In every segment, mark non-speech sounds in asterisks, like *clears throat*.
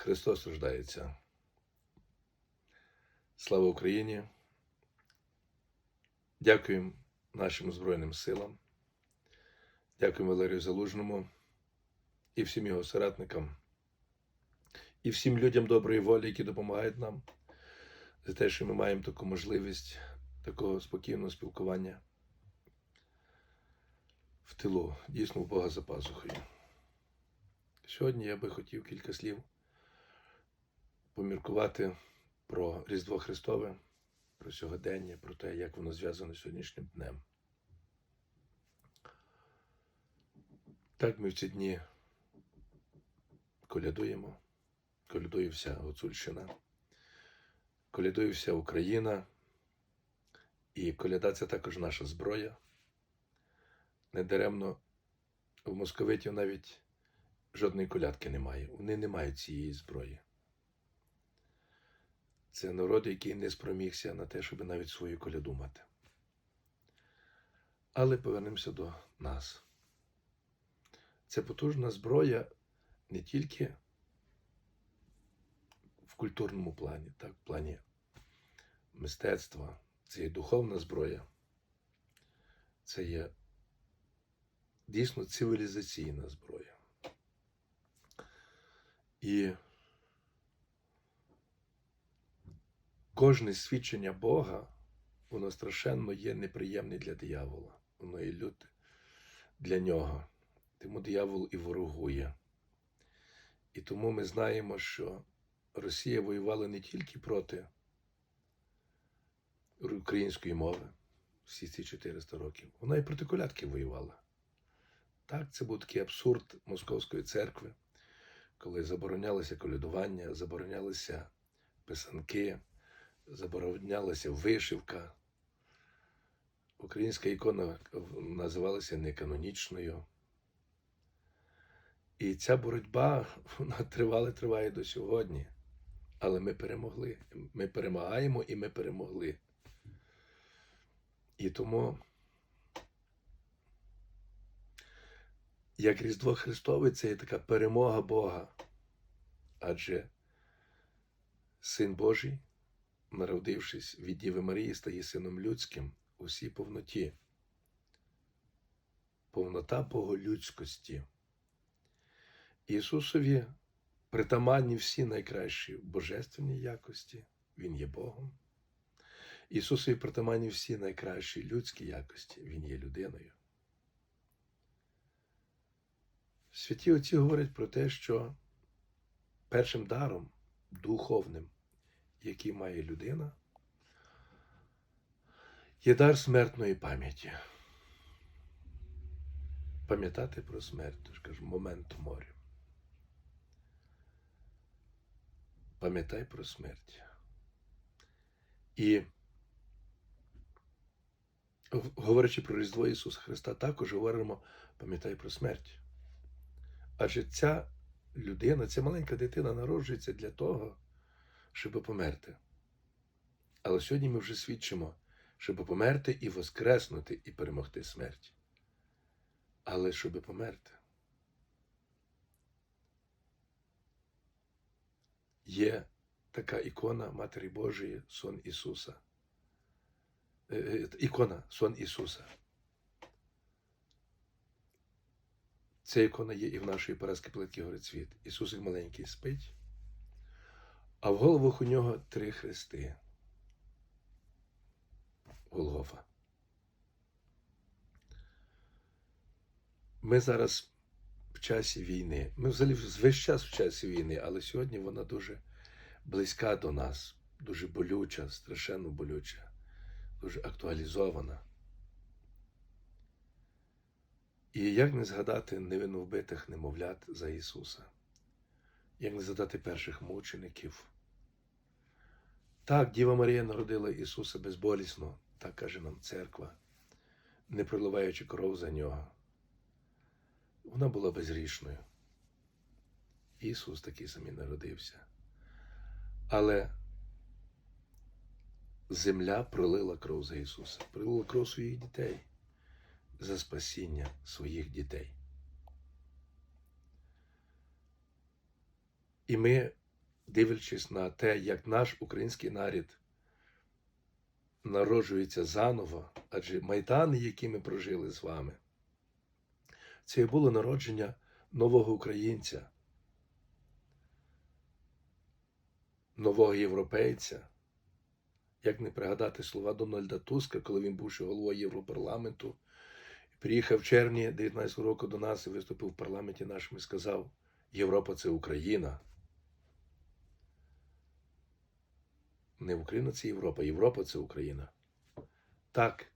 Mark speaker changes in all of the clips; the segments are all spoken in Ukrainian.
Speaker 1: Христос рождається. Слава Україні! Дякуємо нашим Збройним силам. Дякуємо Валерію Залужному і всім його соратникам, і всім людям доброї волі, які допомагають нам за те, що ми маємо таку можливість такого спокійного спілкування в тилу, дійсно в Бога за пазухою. Сьогодні я би хотів кілька слів поміркувати про Різдво Христове, про сьогодення, про те, як воно зв'язано з сьогоднішнім днем. Так ми в ці дні колядуємо, колядує вся Гуцульщина, колядує вся Україна, і коляда це також наша зброя. Недаремно в московитів навіть жодної колядки немає. Вони не мають цієї зброї. Це народ, який не спромігся на те, щоб навіть свою коляду мати. Але повернемося до нас. Це потужна зброя не тільки в культурному плані, так, в плані мистецтва, це є духовна зброя, це є дійсно цивілізаційна зброя. І кожне свідчення Бога, воно страшенно є неприємне для диявола. Воно є люте для нього. Тому диявол і ворогує. І тому ми знаємо, що Росія воювала не тільки проти української мови всі ці 400 років, вона і проти колядки воювала. Так, це був такий абсурд Московської церкви, коли заборонялося колядування, заборонялися писанки, заборонялася вишивка. Українська ікона називалася неканонічною. І ця боротьба вона тривала, триває до сьогодні. Але ми перемогли. Ми перемагаємо і ми перемогли. І тому, як Різдво Христове, це є така перемога Бога. Адже Син Божий, народившись від Діви Марії, стає сином людським у всій повноті. Повнота Боголюдськості. Ісусові притаманні всі найкращі божественні якості, Він є Богом. Ісусові притаманні всі найкращі людські якості, Він є людиною. Святі Отці говорять про те, що першим даром духовним, який має людина, є дар смертної пам'яті. Пам'ятати про смерть, тож кажу, момент морю. Пам'ятай про смерть. І говорячи про Різдво Ісуса Христа, також говоримо, пам'ятай про смерть. Адже ця людина, ця маленька дитина народжується для того, щоб померти. Але сьогодні ми вже свідчимо, щоб померти і воскреснути, і перемогти смерть. Але щоб померти. Є така ікона Матері Божої, Сон Ісуса. Ікона Сон Ісуса. Ця ікона є і в нашої Параски плитки горить світ. Ісусик маленький спить, а в головах у нього три хрести. Голгофа. Ми зараз в часі війни. Ми взагалі весь час в часі війни, але сьогодні вона дуже близька до нас, дуже болюча, страшенно болюча, дуже актуалізована. І як не згадати невинно вбитих немовлят за Ісуса, як не згадати перших мучеників. Так, Діва Марія народила Ісуса безболісно, так каже нам церква, не проливаючи кров за нього. Вона була безгрішною. Ісус такий самий народився. Але земля пролила кров за Ісуса, пролила кров своїх дітей за спасіння своїх дітей. І ми дивлячись на те, як наш український нарід народжується заново, адже майдани, які ми прожили з вами, це було народження нового українця, нового європейця. Як не пригадати слова Дональда Туска, коли він був ще головою Європарламенту, приїхав в червні 19 року до нас і виступив в парламенті нашому і сказав: Європа це Україна. Не Україна це Європа, Європа це Україна. Так.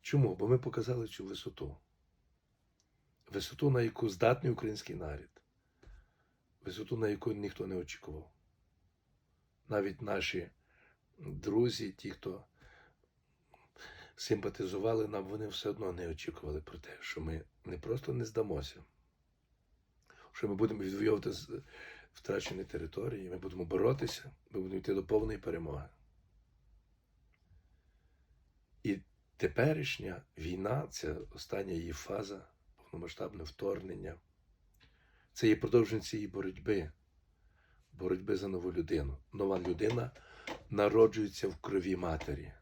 Speaker 1: Чому? Бо ми показали цю висоту. Висоту, на яку здатний український народ. Висоту, на яку ніхто не очікував. Навіть наші друзі, ті, хто симпатизували нам, вони все одно не очікували про те, що ми не просто не здамося, що ми будемо відвоювати втрачені території, ми будемо боротися, ми будемо йти до повної перемоги. І теперішня війна, це остання її фаза, повномасштабне вторгнення. Це є продовження цієї боротьби, боротьби за нову людину. Нова людина народжується в крові матері,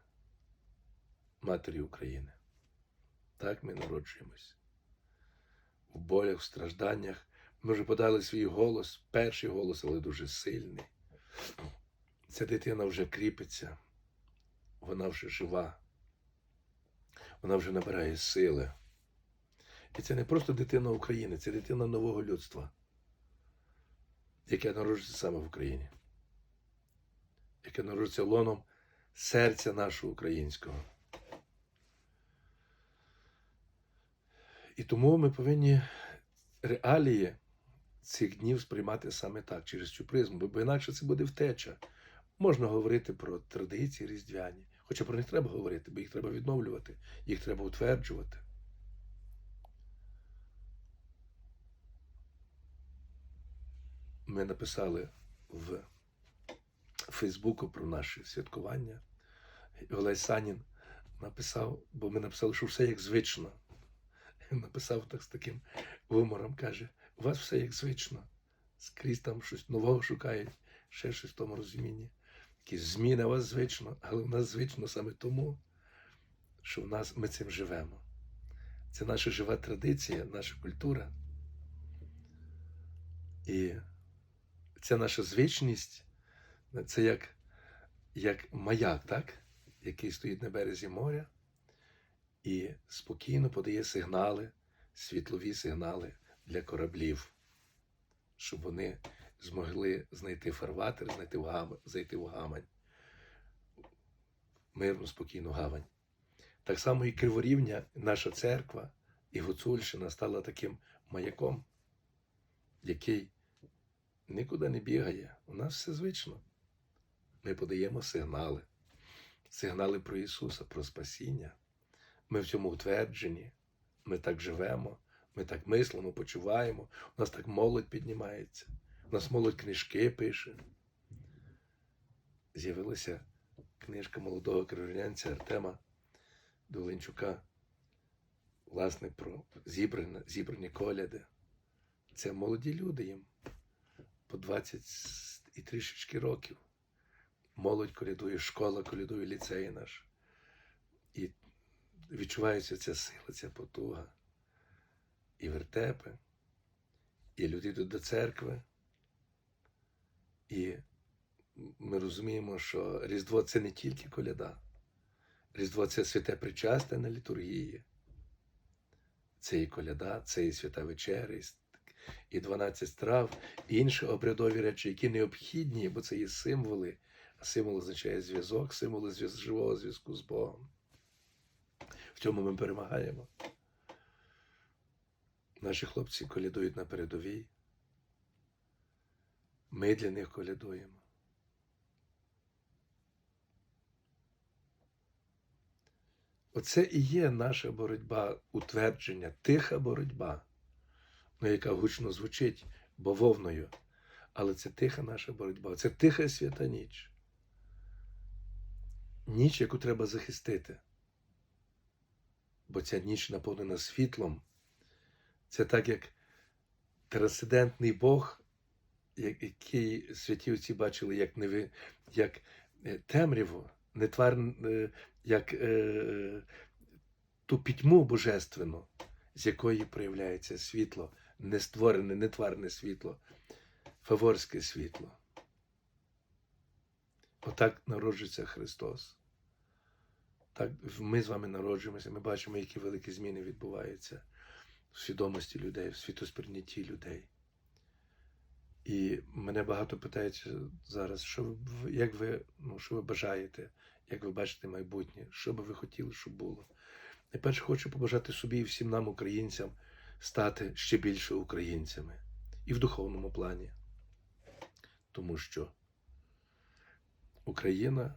Speaker 1: матері України. Так ми народжуємось. В болях, в стражданнях. Ми вже подали свій голос, перший голос, але дуже сильний. Ця дитина вже кріпиться, вона вже жива, вона вже набирає сили. І це не просто дитина України, це дитина нового людства, яке народжується саме в Україні, яке народжується лоном серця нашого українського. І тому ми повинні реалії цих днів сприймати саме так, через цю призму, бо інакше це буде втеча. Можна говорити про традиції різдвяні, хоча про них треба говорити, бо їх треба відновлювати, їх треба утверджувати. Ми написали в Фейсбуку про наше святкування. Олесь Санін написав, бо ми написали, що все як звично. Він написав так з таким гумором, каже: у вас все як звично. Скрізь там щось нового шукають, ще щось в тому розумінні. Якісь зміни у вас звично, але в нас звично саме тому, що в нас ми цим живемо. Це наша жива традиція, наша культура. І ця наша звичність це як, як маяк, так? який стоїть на березі моря і спокійно подає сигнали, світлові сигнали для кораблів, щоб вони змогли знайти фарватер, знайти в гамань, зайти в гамань, мирну, спокійну гавань. Так само і Криворівня, наша церква і Гуцульщина стала таким маяком, який нікуди не бігає. У нас все звично. Ми подаємо сигнали, сигнали про Ісуса, про спасіння. Ми в цьому утверджені, ми так живемо, ми так мислимо, почуваємо. У нас так молодь піднімається, у нас молодь книжки пише. З'явилася книжка молодого кривжнянця Артема Долинчука, власне, про зібрані, зібрані коляди. Це молоді люди їм по 20 і трішечки років. Молодь колядує, школа колядує, ліцей наш. І відчувається ця сила, ця потуга. І вертепи, і люди йдуть до церкви. І ми розуміємо, що Різдво це не тільки коляда. Різдво це святе причастя на літургії. Це і коляда, це і свята вечеря, і і 12 страв, і інші обрядові речі, які необхідні, бо це є символи, а символ означає зв'язок, символи живого зв'язку з Богом. В цьому ми перемагаємо. Наші хлопці колядують на передовій. Ми для них колядуємо. Оце і є наша боротьба, утвердження, тиха боротьба, ну, яка гучно звучить бавовною. Але це тиха наша боротьба, це тиха свята ніч. Ніч, яку треба захистити. Бо ця ніч наповнена світлом. Це так, як трансцендентний Бог який святі отці бачили як, неви, як е, темряву, не твар, е, як е, ту пітьму божественну, з якої проявляється світло, не створене, не тварне світло, фаворське світло. Отак народжується Христос. Так ми з вами народжуємося, ми бачимо, які великі зміни відбуваються в свідомості людей, в світосприйнятті людей. І мене багато питають зараз, що ви, як ви, ну, що ви бажаєте, як ви бачите майбутнє, що би ви хотіли, щоб було. Найперше хочу побажати собі і всім нам, українцям, стати ще більше українцями і в духовному плані. Тому що Україна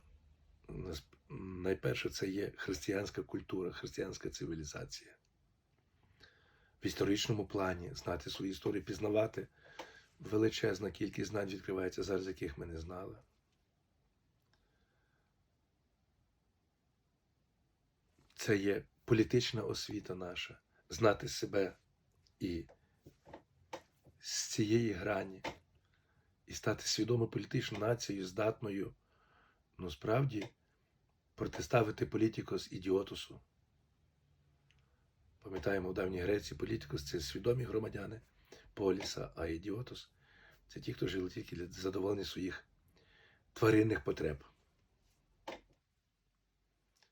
Speaker 1: найперше це є християнська культура, християнська цивілізація. В історичному плані знати свою історію, пізнавати величезна кількість знань відкривається зараз, яких ми не знали. Це є політична освіта наша, знати себе і з цієї грані, і стати свідомою політичною нацією, здатною, ну справді, протиставити політикос ідіотусу. Пам'ятаємо, в давній Греції політикос це свідомі громадяни поліса, а ідіотус це ті, хто жили тільки для задоволення своїх тваринних потреб.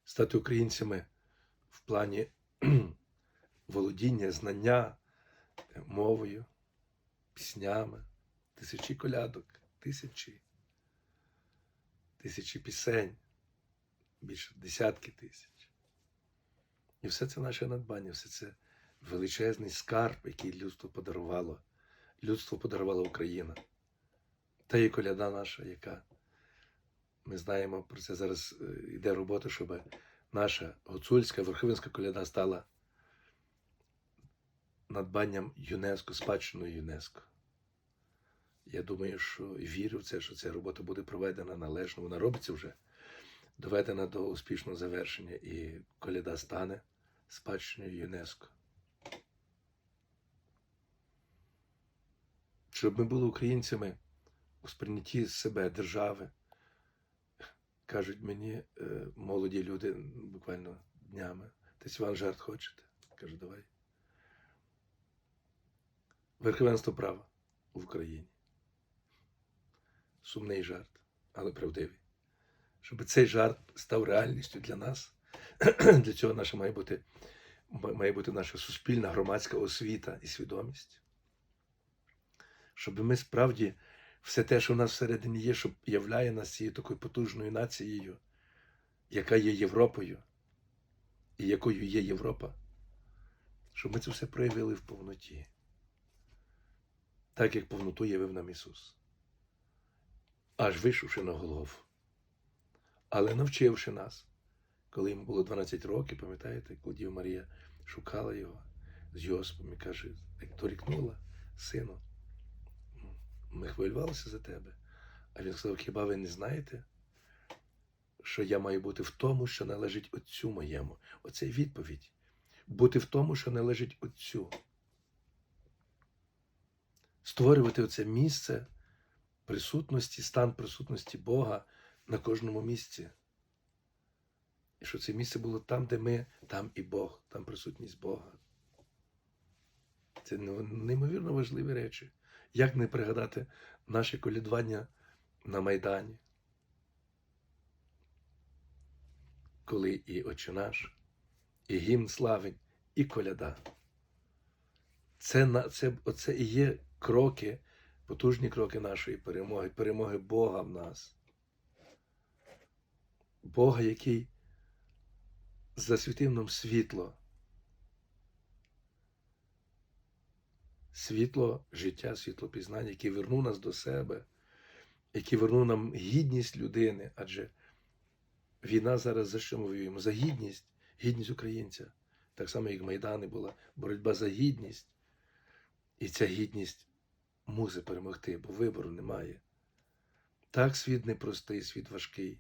Speaker 1: Стати українцями в плані *clears throat* володіння, знання е, мовою, піснями, тисячі колядок, тисячі, тисячі пісень, більше десятки тисяч. І все це наше надбання, все це величезний скарб, який людство подарувало. Людство подарувала Україна. Та є коляда наша, яка ми знаємо про це зараз е, йде робота, щоб наша гуцульська верховинська коляда стала надбанням ЮНЕСКО, спадщиною ЮНЕСКО. Я думаю, що вірю в це, що ця робота буде проведена належно. Вона робиться вже, доведена до успішного завершення, і коляда стане спадщиною ЮНЕСКО. Щоб ми були українцями у сприйнятті себе, держави. Кажуть мені е, молоді люди буквально днями. Ти Іван жарт хочете? Кажу, давай. Верховенство права в Україні. Сумний жарт, але правдивий. Щоб цей жарт став реальністю для нас. *clears throat* Для цього наша має бути, має бути наша суспільна громадська освіта і свідомість. Щоб ми справді все те, що в нас всередині є, що являє нас цією такою потужною нацією, яка є Європою, і якою є Європа, щоб ми це все проявили в повноті, так як повноту явив нам Ісус, аж вийшовши на голову, але навчивши нас, коли йому було 12 років, пам'ятаєте, коли Марія шукала його з Йосипом і каже, як дорікнула, сину, ми хвилювалися за тебе. А він сказав: хіба ви не знаєте, що я маю бути в тому, що належить Отцю моєму? Оце відповідь. Бути в тому, що належить Отцю. Створювати оце місце присутності, стан присутності Бога на кожному місці. І що це місце було там, де ми, там і Бог, там присутність Бога. Це неймовірно важливі речі. Як не пригадати наші колядування на Майдані, коли і Отче наш, і гімн славень, і коляда. Це, це, оце і є кроки, потужні кроки нашої перемоги, перемоги Бога в нас. Бога, який засвітив нам світло. світло життя, світло пізнання, який вернув нас до себе, який вернув нам гідність людини. Адже війна зараз за що ми воюємо? За гідність, гідність українця. Так само, як в Майдані була боротьба за гідність. І ця гідність мусить перемогти, бо вибору немає. Так, світ непростий, світ важкий.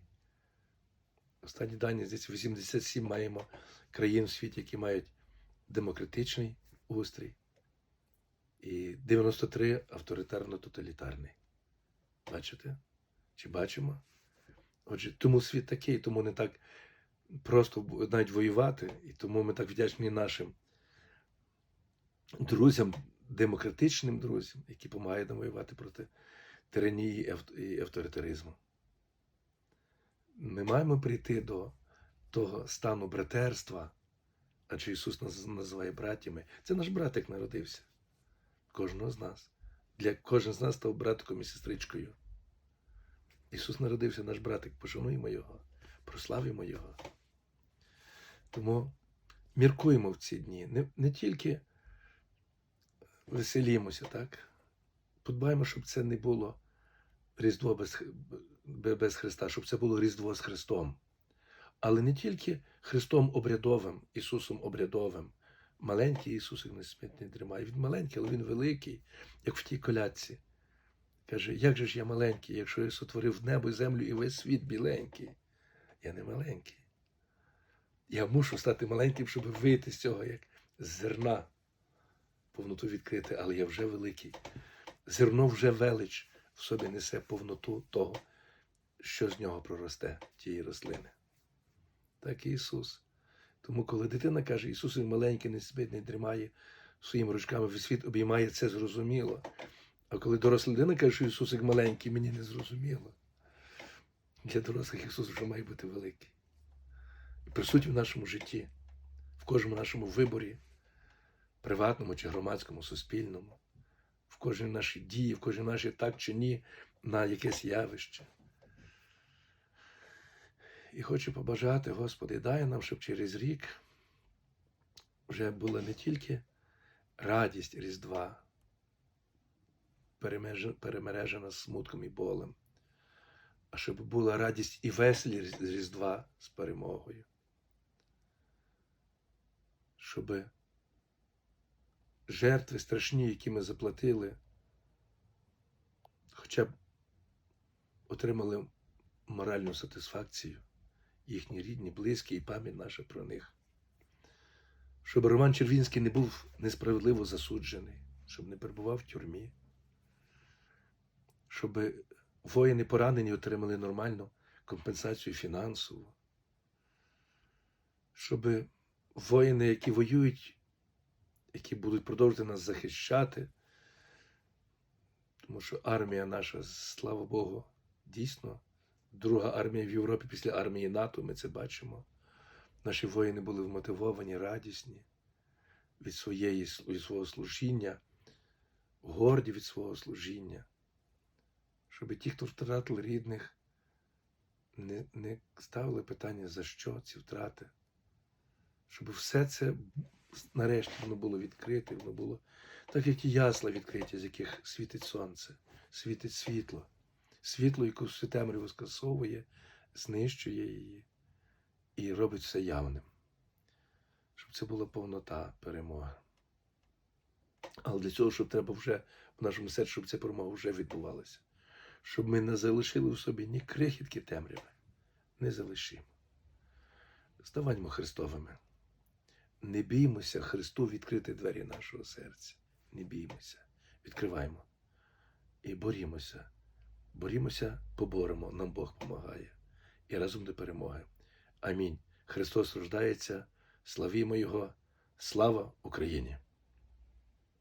Speaker 1: Останні дані, здається, 87 маємо країн в світі, які мають демократичний устрій і 93 авторитарно-тоталітарний. Бачите? Чи бачимо? Отже, тому світ такий, тому не так просто навіть воювати, і тому ми так вдячні нашим друзям, демократичним друзям, які допомагають нам воювати проти тиранії і авторитаризму. Ми маємо прийти до того стану братерства, адже Ісус нас називає братями. Це наш братик народився. Кожного з нас. Для кожен з нас став братиком і сестричкою. Ісус народився наш братик, пошануємо Його, прославимо Його. Тому міркуємо в ці дні. Не, не тільки веселімося, так? Подбаємо, щоб це не було Різдво без, без Христа, щоб це було Різдво з Христом. Але не тільки Христом обрядовим, Ісусом обрядовим. Маленький Ісусик не спить, не дрімає. Він маленький, але він великий, як в тій колядці. Каже, як же ж я маленький, якщо я сотворив небо землю і весь світ біленький. Я не маленький. Я мушу стати маленьким, щоб вийти з цього, як з зерна, повноту відкрити, але я вже великий. Зерно вже велич в собі несе повноту того, що з нього проросте, тієї рослини. Так і Ісус. Тому, коли дитина каже, Ісус він маленький, не спить, не дрімає, своїми ручками весь світ обіймає, це зрозуміло. А коли доросла людина каже, що Ісус як маленький, мені не зрозуміло. Для дорослих Ісус вже має бути великий. І присутній в нашому житті, в кожному нашому виборі, приватному чи громадському, суспільному, в кожній нашій дії, в кожній нашій так чи ні на якесь явище. І хочу побажати, Господи, дай нам, щоб через рік вже була не тільки радість Різдва, перемережена смутком і болем, а щоб була радість і веселі Різдва з перемогою. Щоб жертви страшні, які ми заплатили, хоча б отримали моральну сатисфакцію, їхні рідні, близькі і пам'ять наша про них. Щоб Роман Червінський не був несправедливо засуджений, щоб не перебував в тюрмі, щоб воїни поранені отримали нормальну компенсацію фінансову, щоб воїни, які воюють, які будуть продовжувати нас захищати, тому що армія наша, слава Богу, дійсно, друга армія в Європі після армії НАТО, ми це бачимо. Наші воїни були вмотивовані, радісні від, своєї, від свого служіння, горді від свого служіння, щоб ті, хто втратили рідних, не, не ставили питання, за що ці втрати, щоб все це нарешті воно було відкрите, воно було так, як ті ясла відкриті, з яких світить сонце, світить світло, світло, яке всю темряву скасовує, знищує її і робить все явним, щоб це була повнота перемоги. Але для цього, щоб треба вже в нашому серці, щоб ця перемога вже відбувалася, щоб ми не залишили в собі ні крихітки темряви, не залишимо. Ставаньмо Христовими. Не біймося Христу відкрити двері нашого серця. Не біймося, відкриваємо і борімося. Борімося, поборемо, нам Бог помагає. І разом до перемоги. Амінь. Христос рождається, славімо Його, слава Україні!